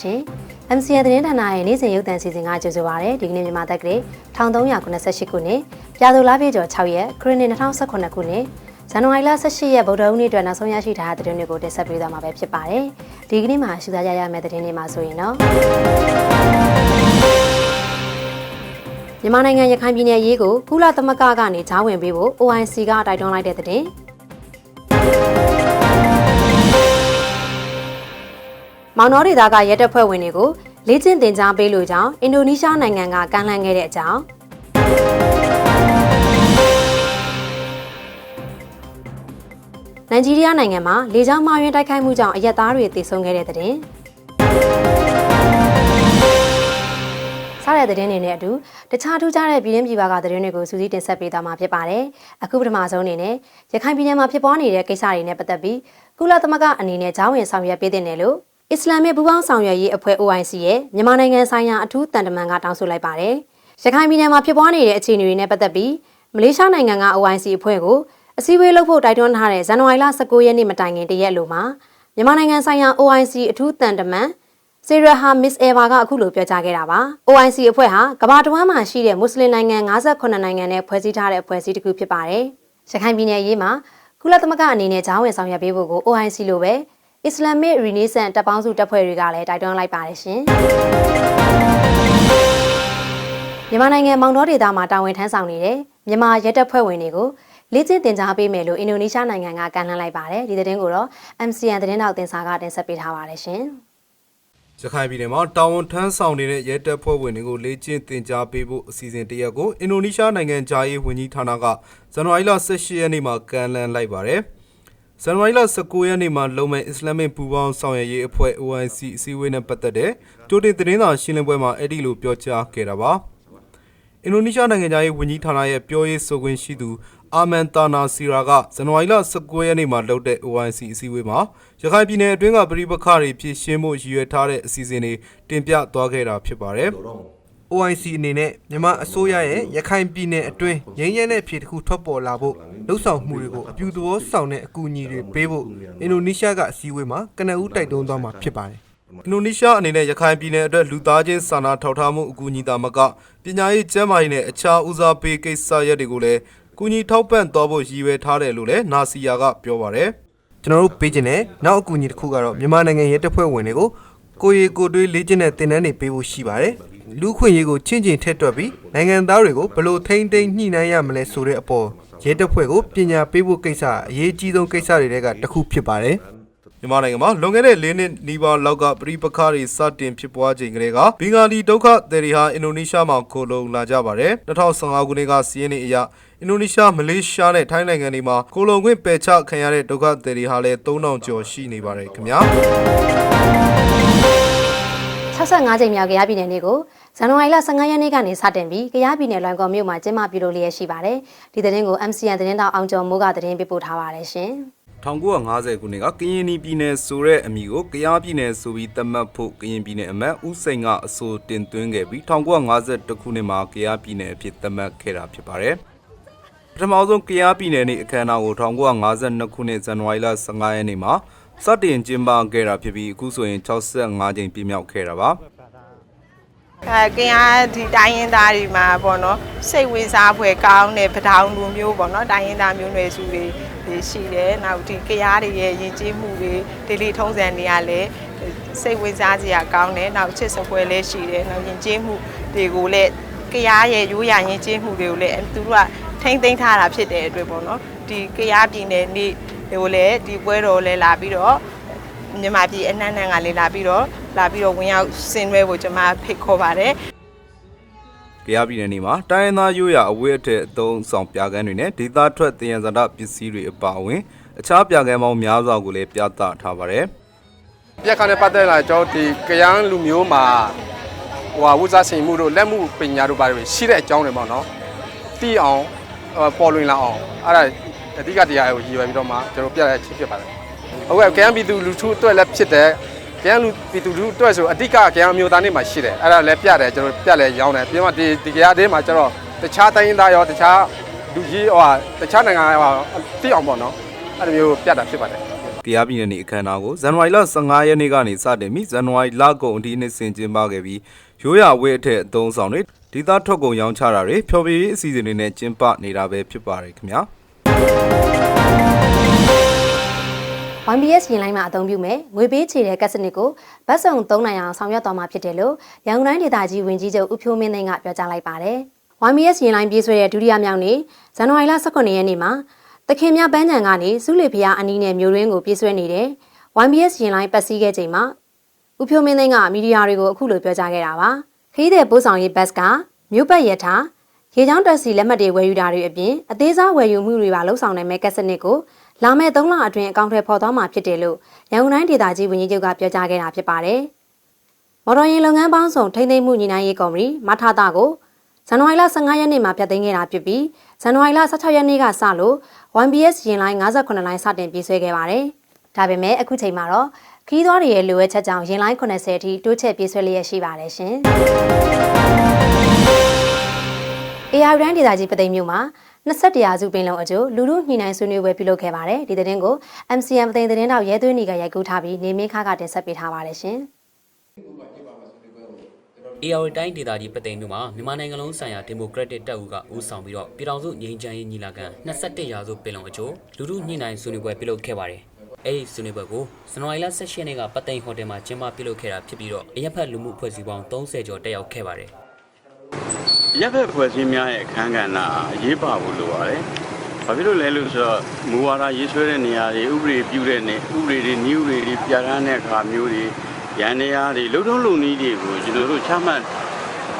ရှင်။ MCN သတင်းဌာနရဲ့နေ့စဉ်ရုပ်သံစီစဉ်ကကြိုဆိုပါရစေ။ဒီကနေ့မြန်မာတက္ကရာ1388ခုနှစ်ပြာသူလားပြည့်ကျော်6ရက်ခရစ်နှစ်2018ခုနှစ်ဇန်နဝါရီလ18ရက်ဗုဒ္ဓဟူးနေ့အတွက်နောက်ဆုံးရရှိထားတဲ့သတင်းတွေကိုတင်ဆက်ပေးသွားမှာပဲဖြစ်ပါတယ်။ဒီကနေ့မှာရှုသားကြရမယ့်သတင်းတွေမှာဆိုရင်တော့မြန်မာနိုင်ငံရခိုင်ပြည်နယ်ရေးကိုကုလသမဂ္ဂကနေဂျားဝင်ပေးဖို့ OIC ကတိုက်တွန်းလိုက်တဲ့သတင်း မောင်နှောဒေသကရဲတပ်ဖွဲ့ဝင်တွေကိုလေ့ကျင့်သင်ကြားပေးလိုကြောင်းအင်ဒိုနီးရှားနိုင်ငံကကမ်းလှမ်းခဲ့တဲ့အကြောင်းနိုင်ဂျီးရီးယားနိုင်ငံမှာလေကြောင်းမှားယွင်းတိုက်ခိုက်မှုကြောင့်အရက်သားတွေသေဆုံးခဲ့တဲ့တဲ့တင်စားတဲ့တဲ့င်းတွေနဲ့အတူတခြားထူးခြားတဲ့ပြည်တွင်းပြည်ပကတဲ့င်းတွေကိုစူးစီးတင်ဆက်ပေးသွားမှာဖြစ်ပါတယ်။အခုပထမဆုံးအနေနဲ့ရခိုင်ပြည်နယ်မှာဖြစ်ပွားနေတဲ့ကိစ္စတွေနဲ့ပတ်သက်ပြီးကုလသမဂ္ဂအနေနဲ့ဂျောင်းဝင်ဆောင်ရွက်ပေးတဲ့နယ်လို့ အစ္စလာမစ်ပူးပေါင်းဆောင်ရွက်ရေးအဖွဲ့ OIC ရဲ့မြန်မာနိုင်ငံဆိုင်ရာအထူးတန်တမန်ကတောင်းဆိုလိုက်ပါတယ်။ရခိုင်ပြည်နယ်မှာဖြစ်ပွားနေတဲ့အခြေအနေတွေနဲ့ပတ်သက်ပြီးမလေးရှားနိုင်ငံက OIC အဖွဲ့ကိုအစည်းအဝေးလုပ်ဖို့တိုက်တွန်းထားတဲ့ဇန်နဝါရီလ19ရက်နေ့မတိုင်ခင်တရက်လိုမှာမြန်မာနိုင်ငံဆိုင်ရာ OIC အထူးတန်တမန်ဆီရဟာမစ်အေဗာကအခုလိုပြောကြားခဲ့တာပါ OIC အဖွဲ့ဟာကမ္ဘာတဝန်းမှာရှိတဲ့မွတ်စလင်နိုင်ငံ58နိုင်ငံနဲ့ဖွဲ့စည်းထားတဲ့အဖွဲ့အစည်းတစ်ခုဖြစ်ပါတယ်။ရခိုင်ပြည်နယ်ရေးမှာကုလသမဂ္ဂအနေနဲ့ဂျောင်းဝင်ဆောင်ရွက်ပေးဖို့ကို OIC လိုပဲ အစ္စလာမစ်ရီနီဆန်တပ်ပေါင်းစုတပ်ဖွဲ့တွေကလည်းတိုက်တွန်းလိုက်ပါတယ်ရှင်။မြန်မာနိုင်ငံမောင်တော်ဒေသမှာတာဝန်ထမ်းဆောင်နေတဲ့မြန်မာရဲတပ်ဖွဲ့ဝင်တွေကိုလေ့ကျင့်သင်ကြားပေးမယ်လို့အင်ဒိုနီးရှားနိုင်ငံကကမ်းလှမ်းလိုက်ပါတယ်။ဒီသတင်းကိုတော့ MCN သတင်းတောက်တင်စာကတင်ဆက်ပေးထားပါတယ်ရှင်။ရခိုင်ပြည်နယ်မှာတာဝန်ထမ်းဆောင်နေတဲ့ရဲတပ်ဖွဲ့ဝင်တွေကိုလေ့ကျင့်သင်ကြားပေးဖို့အစီအစဉ်တရက်ကိုအင်ဒိုနီးရှားနိုင်ငံဂျာရေးဝန်ကြီးဌာနကဇန်နဝါရီလ18ရက်နေ့မှာကမ်းလှမ်းလိုက်ပါတယ်။ ဇန်နဝါရီလ19ရက်နေ့မှာလုံမဲ့အစ္စလာမစ်ပူးပေါင်းဆောင်ရွက်ရေးအဖွဲ့ OIC အစည်းအဝေးနဲ့ပတ်သက်တဲ့ကြိုတင်သတင်းစာရှင်းလင်းပွဲမှာအဲ့ဒီလိုပြောကြားခဲ့တာပါ။အင်ဒိုနီးရှားနိုင်ငံသားရေးဝန်ကြီးဌာနရဲ့ပြောရေးဆိုခွင့်ရှိသူအာမန်တာနာစီရာကဇန်နဝါရီလ19ရက်နေ့မှာလုပ်တဲ့ OIC အစည်းအဝေးမှာရခိုင်ပြည်နယ်အတွင်းကပြည်ပခါတွေဖြစ်ရှင်းမှုရည်ရွယ်ထားတဲ့အစီအစဉ်တွေတင်ပြသွားခဲ့တာဖြစ်ပါတယ်။ OIC အနေနဲ့မြန်မာအစိုးရရဲ့ရခိုင်ပြည်နယ်အတွင်းငြိမ်းချမ်းတဲ့ဖြေတစ်ခုထွက်ပေါ်လာဖို့လှုပ်ဆောင်မှုတွေကိုအပြူသဘောဆောင်တဲ့အကူအညီတွေပေးဖို့အင်ဒိုနီးရှားကအစည်းအဝေးမှာကနအူးတိုက်တွန်းသွားမှာဖြစ်ပါတယ်အင်ဒိုနီးရှားအနေနဲ့ရခိုင်ပြည်နယ်အတွက်လူသားချင်းစာနာထောက်ထားမှုအကူအညီတာမကပညာရေးကျန်းမာရေးနဲ့အခြားဦးစားပေးကိစ္စရပ်တွေကိုလည်းကူညီထောက်ပံ့သွားဖို့ရည်ရွယ်ထားတယ်လို့လည်းနာစီယာကပြောပါတယ်ကျွန်တော်တို့ပေးခြင်းနဲ့နောက်အကူအညီတစ်ခုကတော့မြန်မာနိုင်ငံရဲတပ်ဖွဲ့ဝင်တွေကို ကိုရီကိုတွေးလေ့ကျင့်တဲ့သင်တန်းတွေပေးဖို့ရှိပါတယ်လူခွင့်ရေးကိုချင်းချင်းထက်တွက်ပြီးနိုင်ငံသားတွေကိုဘယ်လို့ထိမ့်သိမ်းညှိနှိုင်းရမလဲဆိုတဲ့အပေါ်ရဲတပ်ဖွဲ့ကိုပညာပေးဖို့ကိစ္စအရေးကြီးဆုံးကိစ္စတွေထဲကတစ်ခုဖြစ်ပါတယ်မြန်မာနိုင်ငံမှာလွန်ခဲ့တဲ့၄နှစ်နီးပါးလောက်ကပြည်ပခါတွေစတင်ဖြစ်ပွားချိန်ကလေးကဘင်္ဂါလီဒုက္ခသည်တွေဟာအင်ဒိုနီးရှားမှာခိုလုံလာကြပါတယ်2015ခုနှစ်ကစီးရင်နေအရအင်ဒိုနီးရှားမလေးရှားနဲ့ထိုင်းနိုင်ငံတွေမှာခိုလုံခွင့်ပယ်ချခံရတဲ့ဒုက္ခသည်တွေဟာလည်း3000ကျော်ရှိနေပါတယ်ခင်ဗျာ 65ကြိမ်မြောက်ကြားပြည်နယ်နေ့ကိုဇန်နဝါရီလ15ရက်နေ့ကနေစတင်ပြီးကြားပြည်နယ်လွိုင်ကော်မြို့မှာကျင်းပပြုလုပ်လျက်ရှိပါတယ်။ဒီသတင်းကို MCN သတင်းတောက်အောင်ကျော်မိုးကသတင်းပေးပို့ထားပါတယ်ရှင်။1950ခုနှစ်ကကရင်ပြည်နယ်ဆိုတဲ့အမည်ကိုကယားပြည်နယ်ဆိုပြီးသတ်မှတ်ဖို့ကရင်ပြည်နယ်အမတ်ဦးစိန်ကအဆိုတင်သွင်းခဲ့ပြီး1952ခုနှစ်မှာကယားပြည်နယ်အဖြစ်သတ်မှတ်ခဲ့တာဖြစ်ပါတယ်။ပထမဆုံးကယားပြည်နယ်နေ့အခမ်းအနားကို1952ခုနှစ်ဇန်နဝါရီလ15ရက်နေ့မှာ စတင်ကျင်းပခဲ့တာဖြစ်ပြီးအခုဆိုရင်65ကြိမ်ပြည့်မြောက်ခဲ့တာပါ။အဲကင်အားဒီတိုင်းရင်းသားတွေမှာပေါ့နော်စိတ်ဝင်စားဖွယ်ကောင်းတဲ့ပထောင်လူမျိုးပေါ့နော်တိုင်းရင်းသားမျိုးနွယ်စုတွေတွေရှိတယ်နောက်ဒီကရားတွေရဲ့ယဉ်ကျေးမှုတွေဒေလီထုံးစံတွေကလည်းစိတ်ဝင်စားစရာကောင်းတယ်နောက်ချစ်စပွဲလည်းရှိတယ်နောက်ယဉ်ကျေးမှုတွေကိုလည်းကရားရဲ့ရိုးရာယဉ်ကျေးမှုတွေကိုလည်းသူတို့ကထိမ့်သိမ်းထားတာဖြစ်တဲ့အတွက်ပေါ့နော်ဒီကရားပြည်နယ်နေ့ တွေကိုလည်းဒီပွဲတော်လည်းလာပြီးတော့မြန်မာပြည်အနှံ့နှံ့ကလေးလာပြီးတော့လာပြီးတော့ဝင်ရောက်ဆင်နွှဲဖို့ကျွန်မဖိတ်ခေါ်ပါတယ်ကရားပြည်နယ်နေမှာတိုင်းရင်းသားရိုးရာအဝတ်အထည်အသုံးဆောင်ပြကန်းတွေနဲ့ဒေသထွက်တယံဇာတပစ္စည်းတွေအပါအဝင်အခြားပြကန်းပေါင်းများစွာကိုလည်းပြသထားပါတယ်ပြက်ခါနဲ့ပတ်သက်လာကျွန်တော်ဒီကရန်လူမျိုးမှာဟိုဟာဝုစားစင်မှုတို့လက်မှုပညာတို့ပါတယ်ရှိတဲ့အကြောင်းတွေပေါ့နော်တီးအောင်ဟိုပေါ်လွင်လာအောင်အဲ့ဒါ အဓိကတရားကိုရည်ရွယ်ပြီးတော့မှကျွန်တော်ပြရတဲ့ချင်းဖြစ်ပါတယ်ဟုတ်ကဲ့ကရန်ပြည်သူလူထုအတွက်လည်းဖြစ်တယ်ကရန်လူပြည်သူလူထုအတွက်ဆိုအဓိကကရန်အမျိုးသားနေ့မှာရှိတယ်အဲ့ဒါလည်းပြတယ်ကျွန်တော်ပြလဲရောင်းတယ်ပြီးမှဒီဒီကရအသေးမှာကျွန်တော်တခြားတိုင်းရင်းသားရောတခြားလူကြီးဟိုဟာတခြားနိုင်ငံဟိုတီးအောင်ပေါ့နော်အဲ့လိုမျိုးပြတာဖြစ်ပါတယ်တရားပြည်နယ်နေ့အခမ်းအနားကိုဇန်နဝါရီလ15ရက်နေ့ကနေစတင်ပြီးဇန်နဝါရီလကုန်အထိနှစ်စဉ်ကျင်းပခဲ့ပြီးရိုးရာဝတ်အထက်အသုံးဆောင်တွေဒေသထွက်ကုန်ရောင်းချတာတွေဖျော်ဖြေရေးအစီအစဉ်တွေနဲ့ကျင်းပနေတာပဲဖြစ်ပါတယ်ခင်ဗျာ YBS ရင်လိုင်းမှာအသုံးပြုမယ်ငွေပေးချေတဲ့ကက်စနစ်ကိုဗတ်စုံသုံးနိုင်အောင်ဆောင်ရွက်သွားမှာဖြစ်တယ်လို့ရန်ကုန်တိုင်းဒေသကြီးဝန်ကြီးချုပ်ဦးဖြိုးမင်းသိန်းကပြောကြားလိုက်ပါတယ်။ YBS ရင်လိုင်းပြေးဆွဲတဲ့ဒုတိယမြောက်နေ့ဇန်နဝါရီလ18ရက်နေ့မှာတခင်မြပန်းချံကနေစုလီဖျားအနီးနဲ့မြို့ရင်းကိုပြေးဆွဲနေတဲ့ YBS ရင်လိုင်းပတ်စည်းခဲ့ချိန်မှာဦးဖြိုးမင်းသိန်းကမီဒီယာတွေကိုအခုလိုပြောကြားခဲ့တာပါ။ခရီးသည်ပို့ဆောင်ရေးဘတ်စ်ကမြို့ပတ်ရထားရေချောင်းတက်စီလက်မှတ်တွေဝယ်ယူတာတွေအပြင်အသေးစားဝယ်ယူမှုတွေပါလှုပ်ဆောင်နိုင်မဲ့ကက်စနစ်ကို လာမယ့်3လအတွင်းအကောင့်ထဲပေါ်သွားမှာဖြစ်တယ်လို့ရန်ကုန်တိုင်းဒေသကြီးဝန်ကြီးချုပ်ကပြောကြားခဲ့တာဖြစ်ပါတယ်။မော်တော်ယာဉ်လုပ်ငန်းပေါင်းစုံထိန်းသိမ်းမှုညီနိုင်ရေးကော်မတီမထတာကိုဇန်နဝါရီလ15ရက်နေ့မှာပြတ်သိမ်းခဲ့တာဖြစ်ပြီးဇန်နဝါရီလ16ရက်နေ့ကစလို့ 1BS ရင်လိုင်း58လိုင်းစတင်ပြေးဆွဲခဲ့ပါတယ်။ဒါပေမဲ့အခုချိန်မှာတော့ခီးသွားတွေရဲ့လိုအပ်ချက်ကြောင့်ရင်လိုင်း80အထိတိုးချဲ့ပြေးဆွဲလျက်ရှိပါတယ်ရှင်။ AR ရန်ဒေသကြီးပသိမ်မြို့မှာ 21ရာစုပင်လုံအကျိုးလူမှုညှိနှိုင်းဆွေးနွေးပွဲပြုလုပ်ခဲ့ပါတယ်ဒီသတင်းကို MCM ပသိမ်သတင်းတောက်ရဲသွင်းနေကရိုက်ကူးထားပြီးနေမင်းခါကတင်ဆက်ပေးထားပါတယ်ရှင် AR တိုင်းဒေသကြီးပသိမ်မြို့မှာမြန်မာနိုင်ငံလုံးဆိုင်ရာဒီမိုကရက်တစ်တပ်ဦးကဦးဆောင်ပြီးတော့ပြည်ထောင်စုငြိမ်းချမ်းရေးညီလာခံ21ရာစုပင်လုံအကျိုးလူထုညှိနှိုင်းဆွေးနွေးပွဲပြုလုပ်ခဲ့ပါတယ်။အဲဒီဆွေးနွေးပွဲကိုဇန်နဝါရီလ18ရက်နေ့ကပသိမ်ဟိုတယ်မှာကျင်းပပြုလုပ်ခဲ့တာဖြစ်ပြီးတော့အရက်ဖက်လူမှုအဖွဲ့အစည်းပေါင်း30ကျော်တက်ရောက်ခဲ့ပါတယ်။ ရပ်ဘက်ဖွဲ့စည်းများရဲ့အခန်းကဏ္ဍအရေးပါဖို့လိုပါတယ်။ဘာဖြစ်လို့လဲလို့ဆိုတော့မူဝါဒရေးဆွဲတဲ့နေရာတွေဥပဒေပြုတဲ့နေဥပဒေတွေနည်းဥပဒေတွေပြဋ္ဌာန်းတဲ့အခါမျိုးတွေရန်နေရာတွေလုံထုံးလုံနည်းတွေကိုကျွန်တော်တို့ချမှတ်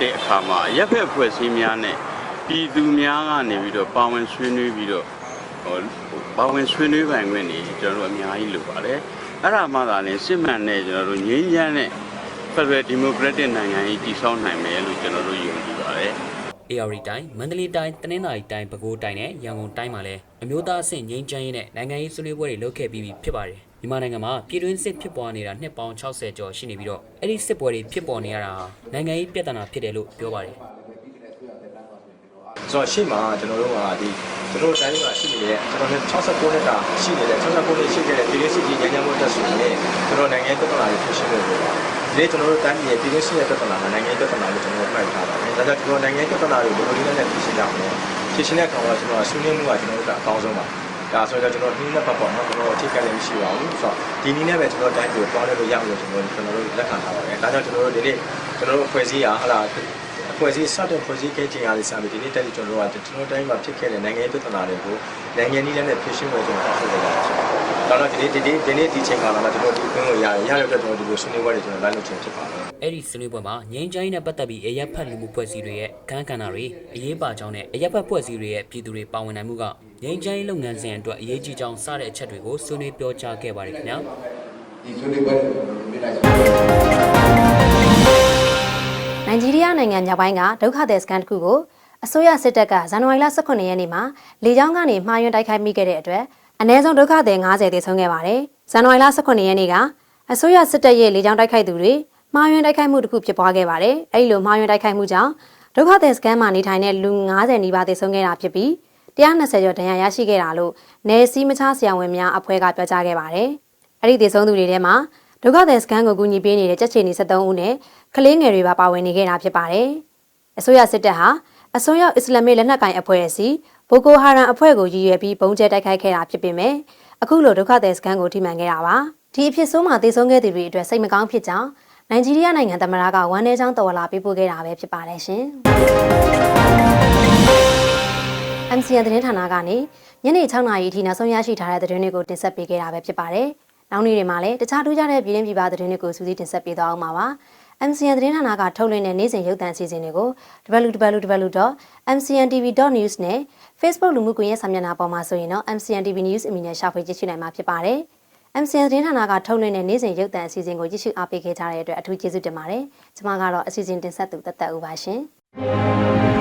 တဲ့အခါမှာရပ်ဘက်ဖွဲ့စည်းများနဲ့ပြည်သူများကနေပြီးတော့ပါဝင်ဆွေးနွေးပြီးတော့ဟိုပါဝင်ဆွေးနွေးပိုင်ခွင့်တွေကျွန်တော်တို့အများကြီးလိုပါတယ်။အဲ့ဒါမှသာလေစစ်မှန်တဲ့ကျွန်တော်တို့ငြိမ်းချမ်းတဲ့ Federal Democratic နိုင်ငံကြီးတည်ဆောက်နိုင်မယ်လို့ကျွန်တော်တို့ယုံကြည် ပါတယ်။ AR တိုင်းမန္တလေးတိုင်းတနင်္သာရီတိုင်းပဲခူးတိုင်းနဲ့ရန်ကုန်တိုင်းမှာလည်းအမျိုးသားအဆင့်ငြိမ်းချမ်းရေးနဲ့နိုင်ငံရေးဆွေးနွေးပွဲတွေလုပ်ခဲ့ပြီးပြီဖြစ်ပါတယ်။မြန်မာနိုင်ငံမှာပြည်တွင်းစစ်ဖြစ်ပွားနေတာနှစ်ပေါင်း60ကျော်ရှိနေပြီးတော့အဲ့ဒီစစ်ပွဲတွေဖြစ်ပေါ်နေရတာဟာနိုင်ငံရေးပြဿနာဖြစ်တယ်လို့ပြောပါတယ်။ဆိုတော့ရှေ့မှာကျွန်တော်တို့ကဒီကျွန်တော်တို့တိုင်းမှာရှိနေတဲ့ကျွန်တော်တို့69နှစ်တာရှိနေတဲ့69နှစ်ရှိခဲ့တဲ့ပြည်ရေးစစ်ကြီးညဉ့်ညံ့မှုတက်ဆိုရင်ကျွန်တော်နိုင်ငံပြဿနာတွေဖြစ်ရှင်းလို့ပြောတာ ဒီနေ့ကျွန်တော်တို့တိုင်းပြည်ရဲ့ပြည်ရေးစစ်ရဲ့ပြဿနာကနိုင်ငံပြဿနာလို့ကျွန်တော်တို့မှတ်ထားပါတယ်ဒါကြောင့်ကျွန်တော်နိုင်ငံပြဿနာတွေကိုဘယ်လိုနည်းနဲ့ဖြေရှင်းကြမလဲဖြေရှင်းတဲ့အခါမှာကျွန်တော်ဆွေးနွေးမှုကကျွန်တော်တို့ကအကောင်းဆုံးပါဒါဆိုတော့ကျွန်တော်ဒီနေ့ပတ်ပေါ့နော်ကျွန်တော်ထိခိုက်လည်းမရှိပါဘူးဆိုတော့ဒီနည်းနဲ့ပဲကျွန်တော်တိုင်းပြည်ကိုပေါင်းလဲလို့ရအောင်လို့ကျွန်တော်ကျွန်တော်တို့လက်ခံထားပါတယ်ဒါကြောင့်ကျွန်တော်တို့ဒီနေ့ကျွန်တော်တို့ဖွဲ့စည်းရဟလာဖွဲ့စည်းစတဲ့ဖွဲ့စည်းခဲ့ခြင်းအားလေးစပြီးဒီနေ့တက်ပြီးကျွန်တော်တို့ကကျွန်တော်တိုင်းမှာဖြစ်ခဲ့တဲ့နိုင်ငံရေးပြဿနာတွေကိုနိုင်ငံနည်းနဲ့ဖြေရှင်းဖို့ကျွန်တော်ဆက်လုပ်ရတာ။ဒါတော့ဒီ နေ့ဒီနေ့ဒီနေ့ဒီချိန်ကာလမှာကျွန်တော်ဒီခွင့်ကိုရရရတဲ့အတွက်ကျွန်တော်ဒီလိုဆွေးနွေးပွဲတွေကျွန်တော်လိုက်လုပ်ခြင်းဖြစ်ပါတယ်။အဲ့ဒီဆွေးနွေးပွဲမှာငြိမ်းချမ်းရေးနဲ့ပတ်သက်ပြီးအရက်ဖတ်လူမှုဖွဲ့စည်းတွေရဲ့အခန်းကဏ္ဍတွေအရေးပါကြောင်းနဲ့အရက်ဖတ်ဖွဲ့စည်းတွေရဲ့ပြည်သူတွေပါဝင်နိုင်မှုကငြိမ်းချမ်းရေးလုပ်ငန်းစဉ်အတွက်အရေးကြီးကြောင်းစတဲ့အချက်တွေကိုဆွေးနွေးပြောကြားခဲ့ပါတယ်ခင်ဗျာနိုင်ဂျီးရီးယားနိုင်ငံမြောက်ပိုင်းကဒုက္ခသည်စခန်းတစ်ခုကိုအစိုးရစစ်တပ်ကဇန်နဝါရီလ18ရက်နေ့မှာလေကြောင်းကနေမှားယွင်းတိုက်ခိုက်မိခဲ့တဲ့အတွက် အ ਨੇ ဆုံးဒုက္ခသည်90သေဆုံးခဲ့ပါတယ်။ဇန်နဝါရီလ18ရက်နေ့ကအစိုးရစစ်တပ်ရဲ့လေကြောင်းတိုက်ခိုက်သူတွေမှားယွင်းတိုက်ခိုက်မှုတစ်ခုဖြစ်ပွားခဲ့ပါတယ်။အဲဒီလိုမှားယွင်းတိုက်ခိုက်မှုကြောင့်ဒုက္ခသည်စခန်းမှာနေထိုင်တဲ့လူ90နီးပါးသေဆုံးခဲ့တာဖြစ်ပြီး120ကျော်ဒဏ်ရာရရှိခဲ့တာလို့နယ်စည်းမခြားဆရာဝန်များအဖွဲ့ကပြောကြားခဲ့ပါတယ်။အဲဒီသေဆုံးသူတွေထဲမှာဒုက္ခသည်စခန်းကိုကူညီပေးနေတဲ့ကြက်ချီနီ73ဦးနဲ့ကလေးငယ်တွေပါပါဝင်နေခဲ့တာဖြစ်ပါတယ်။အစိုးရစစ်တပ်ဟာအစွန်းရောက်အစ္စလာမစ်လက်နက်ကိုင်အဖွဲ့အစည်း ဘိုကိုဟာရန်အဖွဲ့ကိုရည်ရွယ်ပြီးပုံကျဲတိုက်ခိုက်ခဲ့တာဖြစ်ပေမဲ့အခုလိုဒုက္ခသည်စခန်းကိုထိမှန်ခဲ့တာပါ။ဒီအဖြစ်ဆိုးမှာသေဆုံးခဲ့သူတွေအတွက်စိတ်မကောင်းဖြစ်ကြောင်းနိုင်ဂျီးရီးယားနိုင်ငံသမ္မတကဝန်내ချောင်းတော်လာပေးပို့ခဲ့တာပဲဖြစ်ပါတယ်ရှင်။ MCN သတင်းဌာနကနေညနေ6နာရီအထိနောက်ဆုံးရရှိထားတဲ့သတင်းတွေကိုတင်ဆက်ပေးခဲ့တာပဲဖြစ်ပါတယ်။နောက်နေ့တွေမှာလည်းတခြားထူးခြားတဲ့ပြည်တွင်းပြည်ပသတင်းတွေကိုစူးစီးတင်ဆက်ပေးသွားအောင်ပါပါ။ MCN သတင်းဌာနကထုတ်လွှင့်တဲ့နေ့စဉ်ရုပ်သံအစီအစဉ်တွေကို www.mcntv.news နဲ့ Facebook လူမှုကွန်ရက်စာမျက်နှာပေါ်မှာဆိုရင်တော့ MCN TV News အမည်နဲ့ရှာဖွေကြည့်ရှုနိုင်မှာဖြစ်ပါတယ်။ MCN သတင်းဌာနကထုတ်လွှင့်တဲ့နေ့စဉ်ရုပ်သံအစီအစဉ်ကိုကြည့်ရှုအားပေးခဲ့ကြတဲ့အတွက်အထူးကျေးဇူးတင်ပါတယ်။ကျွန်မကတော့အစီအစဉ်တင်ဆက်သူတက်တက်ဦးပါရှင်။